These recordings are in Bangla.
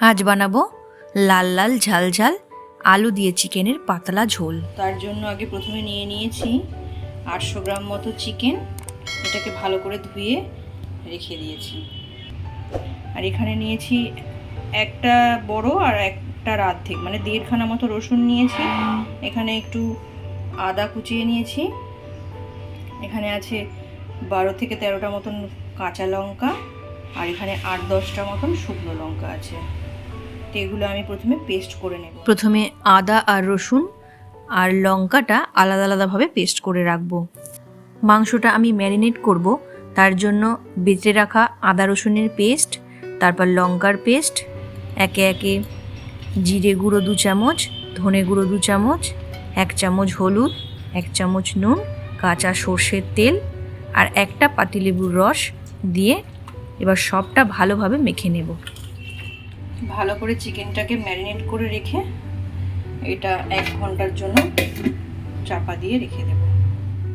আজ বানাবো লাল লাল, ঝাল ঝাল আলু দিয়ে চিকেনের পাতলা ঝোল। তার জন্য আগে প্রথমে নিয়ে নিয়েছি আটশো গ্রাম মতো চিকেন। এটাকে ভালো করে ধুয়ে রেখে দিয়েছি। আর এখানে নিয়েছি একটা বড় আর একটা রাধেক মানে দেড়খানা মতো রসুন নিয়েছি। এখানে একটু আদা কুচিয়ে নিয়েছি। এখানে আছে বারো থেকে তেরোটা মতন কাঁচা লঙ্কা। আর এখানে আট দশটা মতন শুকনো লঙ্কা আছে। তো এগুলো আমি প্রথমে পেস্ট করে নেব। প্রথমে আদা আর রসুন আর লঙ্কাটা আলাদা আলাদাভাবে পেস্ট করে রাখব। মাংসটা আমি ম্যারিনেট করব, তার জন্য বেটে রাখা আদা রসুনের পেস্ট তারপর লঙ্কার পেস্ট একে একে জিরে গুঁড়ো দু চামচ, ধনে গুঁড়ো দু চামচ, এক চামচ হলুদ, এক চামচ নুন, কাঁচা সর্ষের তেল আর একটা পাতিলেবুর রস দিয়ে এবার সবটা ভালোভাবে মেখে নেব। ভালো করে চিকেনটাকে ম্যারিনেট করে রেখে এটা এক ঘণ্টার জন্য চাপা দিয়ে রেখে দেব।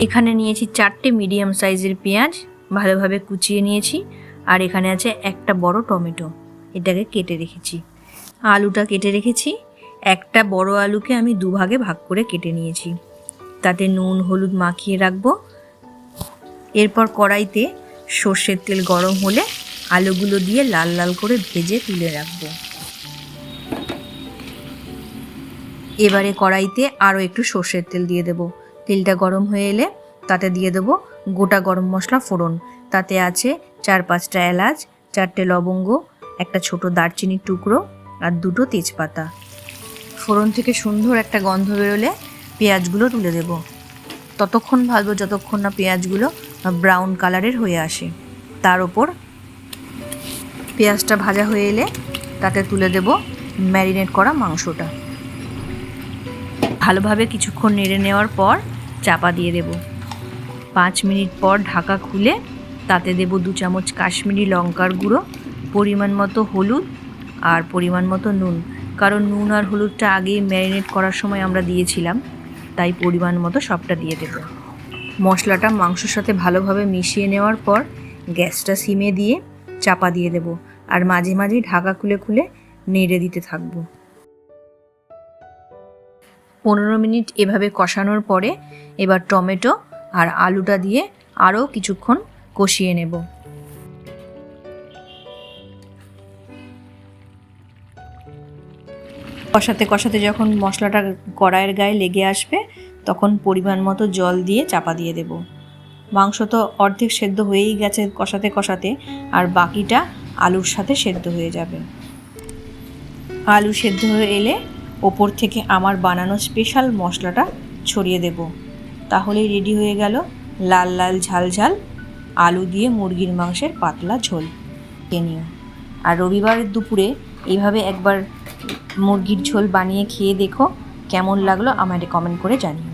এখানে নিয়েছি চারটে মিডিয়াম সাইজের পেঁয়াজ, ভালোভাবে কুচিয়ে নিয়েছি, আর এখানে আছে একটা বড় টমেটো। এটাকে কেটে রেখেছি। আলুটা কেটে রেখেছি। একটা বড় আলুকে আমি দুভাগে ভাগ করে কেটে নিয়েছি। তাতে নুন, হলুদ মাখিয়ে রাখব। এরপর কড়াইতে সর্ষের তেল গরম হলে আলুগুলো দিয়ে লাল লাল করে ভেজে তুলে রাখব। এবারে কড়াইতে আরও একটু সর্ষের তেল দিয়ে দেবো। তেলটা গরম হয়ে এলে তাতে দিয়ে দেবো গোটা গরম মশলা ফোড়ন। তাতে আছে চার পাঁচটা এলাচ, চারটে লবঙ্গ, একটা ছোট দারচিনির টুকরো আর দুটো তেজপাতা। ফোড়ন থেকে সুন্দর একটা গন্ধ বেরোলে পেঁয়াজগুলো তুলে দেব। ততক্ষণ ভাজবো যতক্ষণ না পেঁয়াজগুলো ব্রাউন কালারের হয়ে আসে। তার ওপর পেঁয়াজটা ভাজা হয়ে এলে তাতে তুলে দেব ম্যারিনেট করা মাংসটা। ভালোভাবে কিছুক্ষণ নেড়ে নেওয়ার পর চাপা দিয়ে দেব। পাঁচ মিনিট পর ঢাকা খুলে তাতে দেব দু চামচ কাশ্মীরি লঙ্কার গুঁড়ো, পরিমাণ মতো হলুদ আর পরিমাণ মতো নুন। কারণ নুন আর হলুদটা আগেই ম্যারিনেট করার সময় আমরা দিয়েছিলাম, তাই পরিমাণ মতো সবটা দিয়ে দেব। মশলাটা মাংসর সাথে ভালোভাবে মিশিয়ে নেওয়ার পর গ্যাসটা সিমে দিয়ে চাপা দিয়ে দেব। আর মাঝে মাঝে ঢাকা খুলে খুলে নেড়ে দিতে থাকব। পনেরো মিনিট এভাবে কষানোর পরে এবার টমেটো আর আলুটা দিয়ে আরও কিছুক্ষণ কষিয়ে নেব। কষাতে কষাতে যখন মশলাটা কড়াইয়ের গায়ে লেগে আসবে, তখন পরিমাণ মতো জল দিয়ে চাপা দিয়ে দেব। মাংস তো অর্ধেক সেদ্ধ হয়েই গেছে কষাতে কষাতে, আর বাকিটা আলুর সাথে সেদ্ধ হয়ে যাবে। আলু সেদ্ধ হয়ে এলে ওপর থেকে আমার বানানো স্পেশাল মশলাটা ছড়িয়ে দেব। তাহলেই রেডি হয়ে গেল লাল লাল ঝাল ঝাল আলু দিয়ে মুরগির মাংসের পাতলা ঝোল। নিও। আর রবিবারের দুপুরে এইভাবে একবার মুরগির ঝোল বানিয়ে খেয়ে দেখো কেমন লাগল আমাকে কমেন্ট করে জানিও।